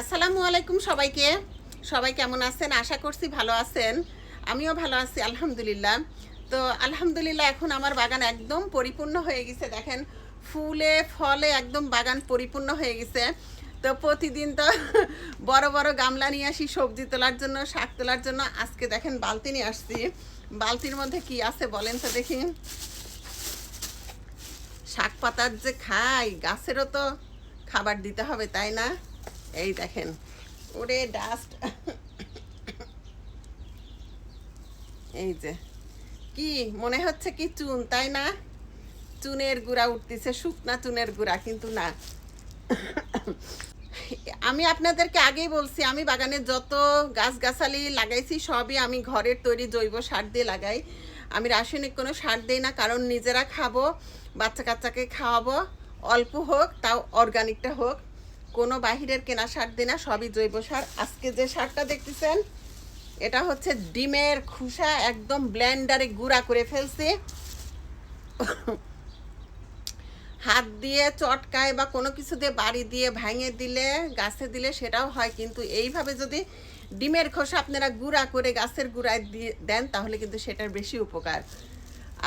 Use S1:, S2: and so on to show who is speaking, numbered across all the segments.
S1: আসসালামু আলাইকুম সবাইকে। সবাই কেমন আছেন? আশা করছি ভালো আছেন। আমিও ভালো আছি, আলহামদুলিল্লাহ। তো আলহামদুলিল্লাহ, এখন আমার বাগান একদম পরিপূর্ণ হয়ে গেছে। দেখেন, ফুলে, ফলে একদম বাগান পরিপূর্ণ হয়ে গেছে। তো প্রতিদিন তো বড় বড় গামলা নিয়ে আসি, সবজি তোলার জন্য, শাক তোলার জন্য। আজকে দেখেন, বালতি নিয়ে আসছি। বালতির মধ্যে কি আছে বলেন তো দেখি। শাক পাতার যে খাই, গাছেরও তো খাবার দিতে হবে, তাই না? এই দেখেন, ওরে ডাস্ট এই যে, কি মনে হচ্ছে কি চুন, তাই না? চুনের গুঁড়া উঠতেছে, শুকনা চুনের গুঁড়া, কিন্তু না। আমি আপনাদেরকে আগেই বলছি, আমি বাগানে যত গাছগাছালি লাগাইছি, সবই আমি ঘরের তৈরি জৈব সার দিয়ে লাগাই। আমি রাসায়নিক কোনো সার দিই না, কারণ নিজেরা খাব, বাচ্চা কাচ্চাকে খাওয়াবো, অল্প হোক, তাও অর্গানিকটা হোক। কোনো বাহিরের কেনা সার দিই না সবই জৈব সার। আজকে যে সারটা দেখতেছেন, এটা হচ্ছে ডিমের খুসা একদম ব্লেন্ডারে গুঁড়া করে ফেলছি। হাত দিয়ে চটকায় বা কোনো কিছু দিয়ে বাড়ি দিয়ে ভাঙে দিলে, গাছে দিলে সেটাও হয়, কিন্তু এইভাবে যদি ডিমের খোসা আপনারা গুঁড়া করে গাছের গুঁড়ায় দিয়ে দেন, তাহলে কিন্তু সেটার বেশি উপকার।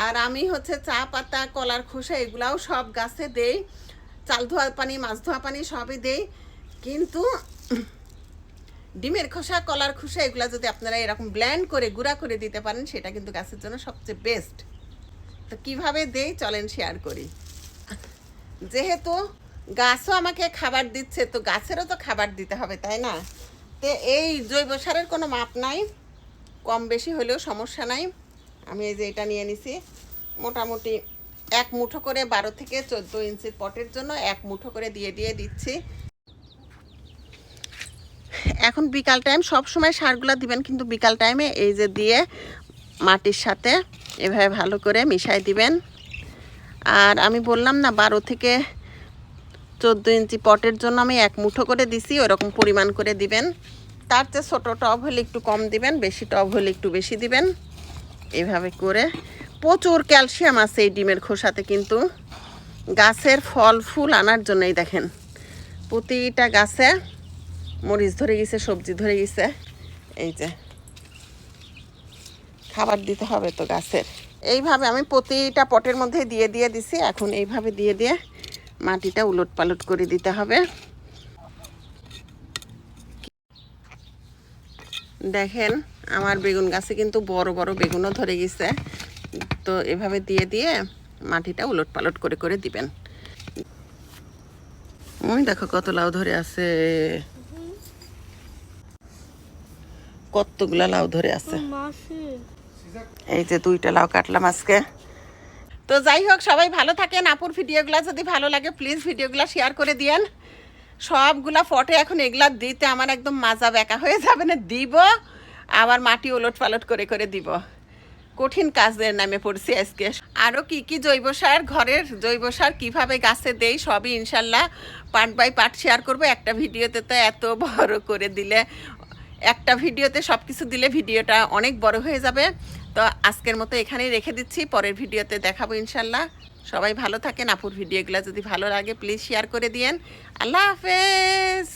S1: আর আমি হচ্ছে চা পাতা, কলার খোসা, এগুলাও সব গাছে দেই। চাল ধোয়া পানি, মাছ ধোয়া পানি সবই দেই। কিন্তু ডিমের খোসা, কলার খোসা এগুলো যদি আপনারা এরকম ব্ল্যান্ড করে, গুঁড়া করে দিতে পারেন, সেটা কিন্তু গাছের জন্য সবচেয়ে বেস্ট তো কীভাবে দেই চলেন শেয়ার করি। যেহেতু গাছও আমাকে খাবার দিচ্ছে, তো গাছেরও তো খাবার দিতে হবে, তাই না? তো এই জৈব সারের কোনো মাপ নাই। কম বেশি হলেও সমস্যা নাই। আমি এই যে এটা নিয়ে নিছি। মোটামুটি এক মুঠো করে বারো থেকে চোদ্দ ইঞ্চির পটের জন্য এক মুঠো করে দিয়ে দিয়ে দিচ্ছি। এখন বিকাল টাইম সব সময় সারগুলো দিবেন, কিন্তু বিকাল টাইমে এই যে দিয়ে মাটির সাথে এভাবে ভালো করে মিশাই দিবেন। আর আমি বললাম না, বারো থেকে চোদ্দ ইঞ্চি পটের জন্য আমি এক মুঠো করে দিছি, ওরকম পরিমাণ করে দিবেন। তার চেয়ে ছোটো টব হলে একটু কম দিবেন, বেশি টব হলে একটু বেশি দিবেন। এভাবে করে প্রচুর ক্যালসিয়াম আছে এই ডিমের খোসাতে কিন্তু। গাছের ফল, ফুল আনার জন্যই দেখেন। প্রতিটা গাছে মরিচ ধরে গেছে, সবজি ধরে গেছে। এই যে, খাবার দিতে হবে তো গাছের। এইভাবে আমি প্রতিটা পটের মধ্যে দিয়ে দিয়ে দিছি। এখন এইভাবে দিয়ে দিয়ে মাটিটা উলট পালট করে দিতে হবে। দেখেন, আমার বেগুন গাছে কিন্তু বড় বড় বেগুনও ধরে গেছে। তো এভাবে দিয়ে দিয়ে মাটিটা উলট পালট করে করে দিবেন। ওই দেখো কত লাউ ধরে আছে। কতগুলা লাউ ধরে আছে। এই যে দুইটা লাউ কাটলাম আজকে। তো যাই হোক সবাই ভালো থাকেন। আপুর ভিডিওগুলো যদি ভালো লাগে প্লিজ ভিডিওগুলো শেয়ার করে দিয়েন। সবগুলা ফটো এখন এগুলা দিতে আমার একদম মাজা বেকা হয়ে যাবে না দিব। আবার মাটি ওলট পালট করে করে দিব। কঠিন কাজের নামে পড়ছি আজকে। আরও কি কি জৈব সার, ঘরের জৈব সার কীভাবে গাছে দেই, সবই ইনশাল্লাহ পার্ট বাই পার্ট শেয়ার করব। একটা ভিডিওতে তো এত বড় করে দিলে, একটা ভিডিওতে সব কিছু দিলে ভিডিওটা অনেক বড় হয়ে যাবে। তো আজকের মতো এখানেই রেখে দিচ্ছি, পরের ভিডিওতে দেখাবো ইনশাল্লাহ। সবাই ভালো থাকেন, আপুর ভিডিওগুলো যদি ভালো লাগে প্লিজ শেয়ার করে দিয়েন। আল্লাহ হাফেজ!